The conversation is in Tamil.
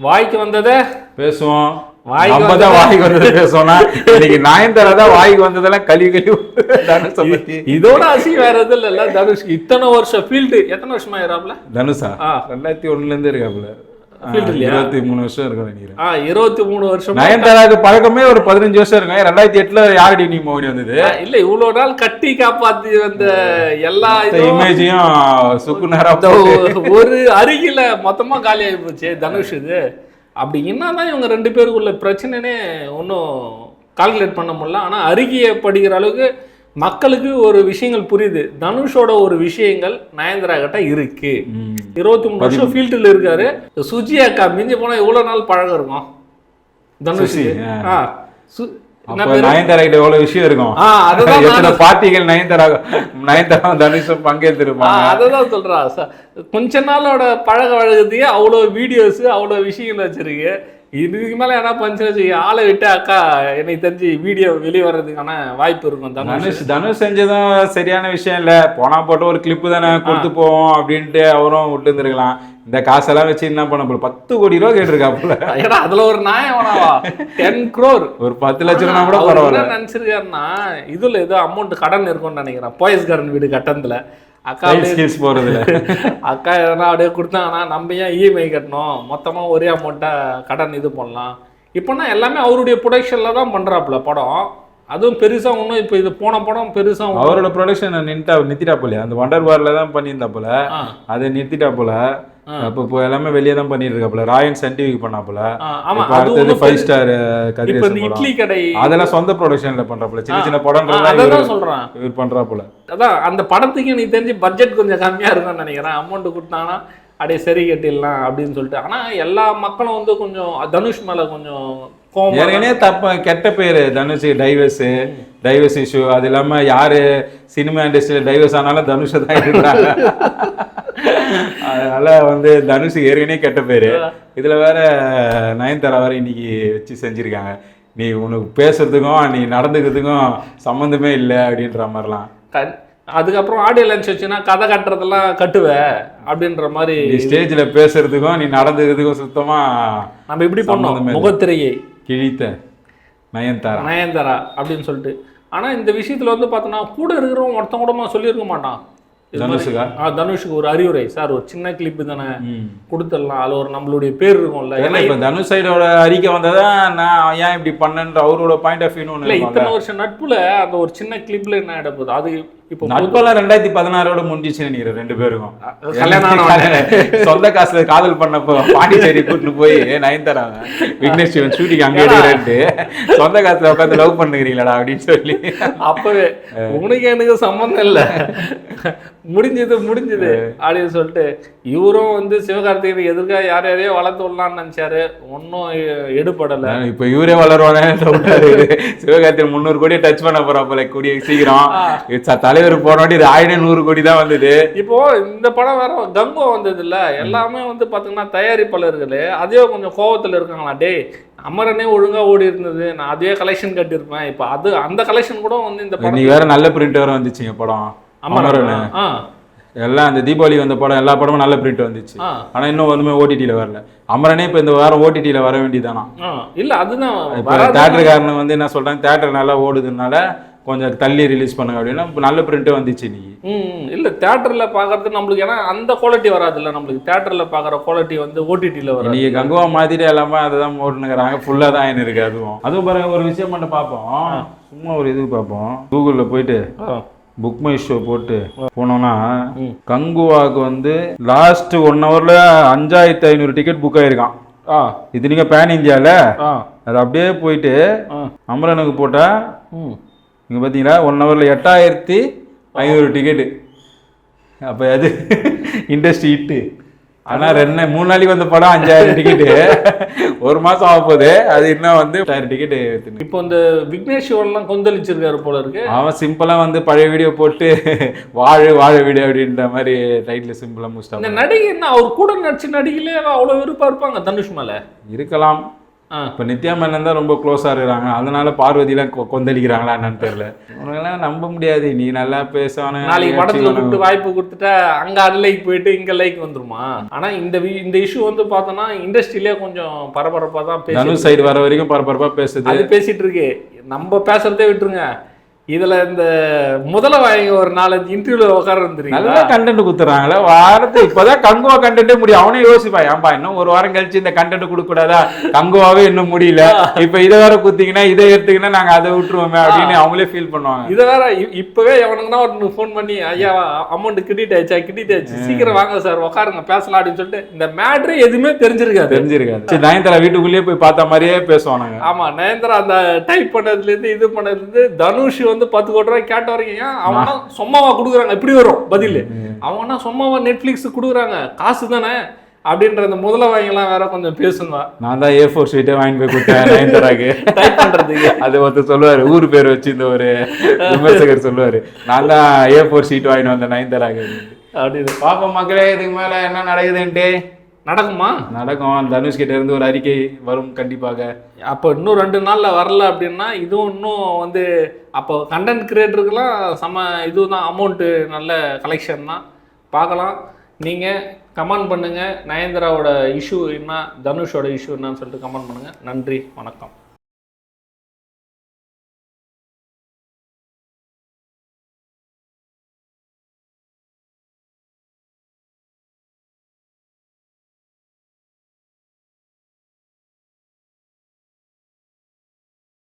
வாய்க்கு வந்ததே பேசுவோம். வாய்க்கு நம்ம தான் வாய்க்கு வந்தது பேசுவோம்னா இன்னைக்கு நாயன்தாரா தான் வாய்க்கு வந்ததெல்லாம் கழுவி தனுஷை இதோட அசி வேற எதுவும் இல்ல தனுஷ்க்கு இத்தனை வருஷம் ஃபீல்டு எத்தனை வருஷமா இறாப்ல தனுஷா. ரெண்டாயிரத்தி ஒண்ணுல இருந்து இல்லையா? இருபத்தி மூணு வருஷம் இருக்கும் நினைக்கிறேன் இருபத்தி மூணு வருஷம்? பழக்கமே ஒரு பதினஞ்சு வருஷம் இருக்கும் ரெண்டாயிரத்தி எட்டுல யாரடி நீ மோடி வந்தது? இல்ல இவ்வளவு நாள் கட்டி காப்பாத்தி வந்த எல்லா இமேஜையும் சுக்குனாரா ஒரு அருகில மொத்தமா காலி ஆகி போச்சு தனுஷ் இது. அப்படி என்னதான் இவங்க ரெண்டு பேருக்குள்ள பிரச்சனைனே ஒன்றும் கால்குலேட் பண்ண முடியல. ஆனா அருகிய படிக்கிற அளவுக்கு மக்களுக்கு ஒரு விஷயங்கள் புரியுது. தனுஷோட ஒரு விஷயங்கள் நயன்தாரா கிட்ட இருக்கு. இருபத்தி மூணு வருஷம் ஃபீல்டில் இருக்காரு. சுஜி அக்கா மிஞ்சி போனா எவ்வளவு நாள் பழகம் இருக்கும்? தனுஷ் ஆ. நயன்தாரா கிட்ட எவ்வளவு விஷயம் இருக்கும்? எத்தனை நானும் பார்ட்டிகள் நயன்தாரா நயன்தாரா தனுஷும் ஆ, பங்கேற்றிருப்பாங்க அததான் சொல்றா. கொஞ்ச நாளோட பழக வழக்கத்தையே அவ்வளோ வீடியோஸ் அவ்வளோ விஷயங்கள் வச்சிருக்கு. இதுக்கு மேல என்ன பஞ்சு ஆளை விட்டு அக்கா எனக்கு தெரிஞ்சு வீடியோ வெளியே வர்றதுக்கான வாய்ப்பு இருக்கும். தனுஷ். தனுஷ் செஞ்சதும் சரியான விஷயம் இல்ல. போனா போட்டு ஒரு கிளிப்பு தானே கொடுத்து போவோம் அப்படின்ட்டு அவரும் விட்டு இருந்திருக்கலாம். இந்த காசெல்லாம் வச்சு என்ன பண்ண போல பத்து கோடி ரூபா கேட்டிருக்காப்புல. ஏன்னா அதுல ஒரு நியாயம் வேணாவா டென் க்ரோர் ஒரு பத்து லட்சம் ரூபா கூட பரவாயில்ல. என்ன நினைச்சிருக்காருன்னா இதுல ஏதோ அமௌண்ட் கடன் இருக்கும்னு நினைக்கிறேன். போயஸ் கார்டன் வீடு கட்டணத்துல. அக்கா ஸ்கில்ஸ் போறதுல அக்கா எதனா அப்படியே கொடுத்தாங்கன்னா நம்ம ஏன் இஎம்ஐ கட்டணும்? மொத்தமாக ஒரே அமௌண்ட்டாக கடன் இது பண்ணலாம். இப்போனா எல்லாமே அவருடைய ப்ரொடக்ஷனில் தான் பண்ணுறாப்புல படம். அதுவும் பெருசாக ஒன்றும் இப்போ இது போன படம் பெருசாக அவரோட ப்ரொடக்ஷன் நின்ட்டா நிறுத்திட்டாப்புல அந்த வண்டர் பார்ல தான் பண்ணியிருந்தாப்புல ஆ. அதை நிறுத்திட்டாப்புல ஆ. அப்போ இப்போ எல்லாமே வெளியே தான் பண்ணிட்டு இருக்காப்புல ராயன் சன் டிவிக்கு பண்ணாப்புல இப்போ அடுத்தது ஃபைவ் ஸ்டார் இப்போ கதிரேசன் படம். இட்லி கடை அதெல்லாம் சொந்த ப்ரொடக்ஷன்ல பண்றாப்புல. சின்ன சின்ன ஆ, படங்கள்லாம் அதை இவர் பண்றாப்புல. அதான் அந்த படத்துக்கு எனக்கு தெரிஞ்சு பட்ஜெட் கொஞ்சம் கம்மியாக இருக்கும்னு நினைக்கிறேன். அமௌண்ட் கொடுத்தாங்கன்னா அப்படியே சரி கட்டிடலாம் அப்படின்னு சொல்லிட்டு. ஆனால் எல்லா மக்களும் வந்து கொஞ்சம் தனுஷ் மேலே கொஞ்சம் ஏற்கனவே தப்ப கெட்ட பேரு தனுஷ் டைவர்ஸ் டைவர்ஸ் இஷ்யூ அது இல்லாம யாரு சினிமா இண்டஸ்ட்ரியில டைவர்ஸ் ஆனாலும் தனுஷை தான் இருக்கிறாங்க அதனால வந்து தனுஷ் ஏற்கனவே கெட்ட பேரு. இதுல வேற நயன்தாரா வேற இன்னைக்கு வச்சு செஞ்சிருக்காங்க. நீ உனக்கு பேசுறதுக்கும் நீ நடந்துக்கிறதுக்கும் சம்மந்தமே இல்லை அப்படின்ற மாதிரிலாம். அதுக்கப்புறம் ஆடியோ லன்ச் வச்சுன்னா கதை கட்டுறதெல்லாம் கட்டுவ அப்படின்ற மாதிரி ஸ்டேஜ்ல பேசுறதுக்கும் நீ நடந்துக்கிறதுக்கும் சுத்தமா நம்ம இப்படி பண்ணோம். முகத்திரையை. கிழித்த நயன்தாரா. நயன்தாரா அப்படின்னு சொல்லிட்டு. ஆனா இந்த விஷயத்துல வந்து பார்த்தோன்னா கூட இருக்கிறவன் ஒருத்தன் கூடமா சொல்லியிருக்க மாட்டான். தனுஷுக்கா? ஆ, தனுஷுக்கு ஒரு அறிவுரை. சார் ஒரு சின்ன கிளிப்பு தானே. கொடுத்துடலாம். அதுல ஒரு நம்மளுடைய பேர் இருக்கும்ல. ஏன்னா இப்ப தனுஷ் சைடோட அறிக்கை வந்ததான் நான் ஏன் இப்படி பண்ணன்ற அவரோட பாயிண்ட் ஆஃப் வியூ இல்ல இத்தனை வருஷம் நட்புல அந்த ஒரு சின்ன கிளிப்ல என்ன போகுது? அது இப்போ நட்பெல்லாம் ரெண்டாயிரத்தி பதினாறோட முடிஞ்சிச்சு நினைக்கிறேன் ரெண்டு பேருக்கும். கல்யாணம். சொந்த காசுல காதல் பண்ணப்போ பாண்டிச்சேரி கூட்டிட்டு போய் நயன்தாராங்க விக்னேஷ் சிவன் ஷூட்டிங் அங்கே எடுக்கிறேன்ட்டு. சொந்த காசுல உட்காந்து லவ் பண்ணுகிறீங்களாடா அப்படின்னு சொல்லி. அப்பவே உனக்கு எனக்கு சம்மந்தம் இல்ல. முடிஞ்சது முடிஞ்சது அப்படின்னு சொல்லிட்டு இவரும் வந்து சிவகார்த்திகேயன் எதிர்க்க யார் யாரையோ வளர்த்து விடலாம்னு நினைச்சாரு. ஒன்றும் எடுபடல இப்ப இவரே வளருவானே டவுட்டாரு சிவகார்த்திகேயன் முந்நூறு கோடி டச் பண்ண போறா போல கூடிய சீக்கிரம். தலைவர் போன வாட்டி இது ஆயிரம் நூறு கோடி தான் வந்தது. இப்போ இந்த படம் வேற கங்கோ வந்தது இல்ல எல்லாமே வந்து பாத்தீங்கன்னா தயாரிப்பாளர்களே அதே கொஞ்சம் கோவத்துல இருக்காங்களா? டேய் அமரனே ஒழுங்கா ஓடி இருந்தது. நான் அதே கலெக்ஷன் கட்டியிருப்பேன். இப்போ அது அந்த கலெக்ஷன் கூட வந்து இந்த படம் வேற நல்ல பிரிண்ட் வேற வந்துச்சுங்க படம். அமரன். எல்லாம் அந்த தீபாவளி வந்த படம் எல்லா படமும் நல்ல பிரிண்ட் வந்துச்சு. ஆனா இன்னும் ஒண்ணுமே ஓடிடியில வரல. அமரனே இப்ப இந்த வாரம் ஓடிடியில வர வேண்டியதானா இல்ல அதுதான் இப்ப. தேட்டருக்காரனு வந்து என்ன சொல்றாங்க தேட்டர் நல்லா ஓடுதுனால கொஞ்சம் தள்ளி ரிலீஸ் பண்ணுங்க அப்படின்னா நல்ல பிரிண்ட் வந்துச்சு ம். இல்ல தியேட்டர்ல பாக்குறது நம்மளுக்கு ஏன்னா அந்த குவாலிட்டி வராது இல்ல நம்மளுக்கு தியேட்டர்ல பாக்குற குவாலிட்டி வந்து ஓடிடில வராது. இன்னைக்கு கங்குவா மாத்திட்டு எல்லாமே அதை தான் ஓட்டுனுங்கிறாங்க ஃபுல்லா தான் இருக்கு அதுவும். அதுவும் பாருங்க ஒரு விஷயம் மட்டும் பார்ப்போம். சும்மா ஒரு இது பார்ப்போம். கூகுள்ல போயிட்டு. புக் மை ஷோ போட்டு போனோம்னா. கங்குவாக்கு வந்து லாஸ்ட் ஒன் ஹவர்ல அஞ்சாயிரத்தி ஐநூறு டிக்கெட் புக் ஆயிருக்கான். இது நீங்க பேன் இந்தியால அது அப்படியே போயிட்டு அமரனுக்கு போட்டா ம். இங்க பாத்தீங்களா ஒன் ஹவர்ல எட்டாயிரத்தி ஐநூறு டிக்கெட்டு அப்ப அது இண்டஸ்ட்ரி ஹிட்டு ஆனா ரெண்டு மூணு நாளைக்கு வந்த படம் அஞ்சாயிரம் டிக்கெட்டு ஒரு மாசம் ஆக போகுது. அது இன்னும் வந்து எட்டாயிரம் டிக்கெட்டு இப்போ இந்த விக்னேஷ் சிவன்லாம் கொந்தளிச்சிருக்காரு போல இருக்கு அவன் சிம்பிளா வந்து பழைய வீடியோ போட்டு வாழு வாழ வீடியோ அப்படின்ற மாதிரி டைட்டில் சிம்பிளா இந்த முடிச்சிட்டாங்க நடிகை என்ன அவர் கூட நடிச்சு நடிகலே அவ்வளவு விருப்பம் இருப்பாங்க தனுஷ் மேல? இருக்கலாம். இப்போ நித்யா மேனன் தான் ரொம்ப க்ளோஸாக இருக்கிறாங்க. அதனால பார்வதிலாம் கொந்தளிக்கிறாங்களா என்னன்னு தெரியல. உனக்கெல்லாம் நம்ப முடியாது. நீ நல்லா பேசணும் நாளைக்கு படத்துல கூப்பிட்டு வாய்ப்பு கொடுத்துட்டா அங்க அன்லைக் போயிட்டு இங்க லைக் வந்துருமா? ஆனா இந்த இந்த இஷ்யூ வந்து பார்த்தோன்னா இண்டஸ்ட்ரியிலே கொஞ்சம் பரபரப்பா தான் பேசி சைடு வர வரைக்கும் பரபரப்பா பேசுது. அது பேசிட்டு இருக்கு. நம்ம பேசுறதே விட்டுருங்க. இதுல இந்த முதல வாங்க ஒரு நாலஞ்சு இன்டர்வியூல உட்கார வந்துருக்கீங்களா? நல்லா கண்டென்ட் குத்துறாங்களே. வாரத்து இப்பதான் கங்குவா கண்டென்ட்டே முடியும். அவனே யோசிப்பா ஏன்பா இன்னும் ஒரு வாரம் கழிச்சு இந்த கண்டென்ட் கொடுக்க கூடாதா கங்குவாவே இன்னும் முடியல. இப்ப இதை வேற குத்தீங்கன்னா இதை எடுத்தீங்கன்னா நாங்க அதை விட்டுருவோமே அப்படின்னு அவங்களே ஃபீல் பண்ணுவாங்க. இதை வேற இப்பவே எவனுக்குன்னா ஒரு ஃபோன் பண்ணி ஐயா அமௌண்ட் கிரெடிட் ஆயிடுச்சா? ஆயிடுச்சு. சீக்கிரம் வாங்க சார் உட்காருங்க பேசலாம் அப்படின்னு சொல்லிட்டு இந்த மேட்ரு எதுவுமே தெரிஞ்சிருக்காது. தெரிஞ்சிருக்காது. சரி நயன்தாரா வீட்டுக்குள்ளேயே போய் பார்த்த மாதிரியே பேசுவானுங்க. ஆமா நயன்தரா அந்த டைப் பண்ணதுல இருந்து இது பண்ணதுல இருந்து தனுஷ் வந்து பத்து கோடி ரூபாய் கேட்ட வரைக்கும் ஏன் அவனா சும்மாவா கொடுக்குறாங்க? இப்படி வரும் பதில். அவனா சும்மாவா நெட்ஃபிளிக்ஸ் கொடுக்குறாங்க? காசு தானே? அப்படின்ற அந்த முதல வாங்கலாம் வேற கொஞ்சம் பேசுங்க நான் தான் ஏ ஃபோர் ஷீட்டே வாங்கி போய் கொடுத்தேன் நயன்தாராக்கு டைப் அது ஒருத்தர் சொல்லுவாரு ஊர் பேர் வச்சு இந்த ஒரு விமர்சகர் சொல்லுவாரு. நான் தான் ஏ ஃபோர் ஷீட் வாங்கிட்டு வந்தேன் நயன்தாராக்கு அப்படின்னு பாப்போம் மக்களே இதுக்கு மேல என்ன நடக்குதுன்ட்டு? நடக்குமா? நடக்கும். தனுஷ் கிட்ட இருந்து ஒரு அறிக்கை வரும் கண்டிப்பாக. அப்போ இன்னும் ரெண்டு நாள்ல வரல அப்படின்னா இதுவும் இன்னும் வந்து அப்போ கண்டென்ட் கிரியேட்டருக்குலாம் செம இதுதான் அமௌண்ட்டு நல்ல கலெக்ஷன் தான். பார்க்கலாம். நீங்கள் கமெண்ட் பண்ணுங்கள் நயன்தாராவோட இஷ்யூ என்ன தனுஷோட இஷ்யூ என்னன்னு சொல்லிட்டு கமெண்ட் பண்ணுங்கள் நன்றி வணக்கம்.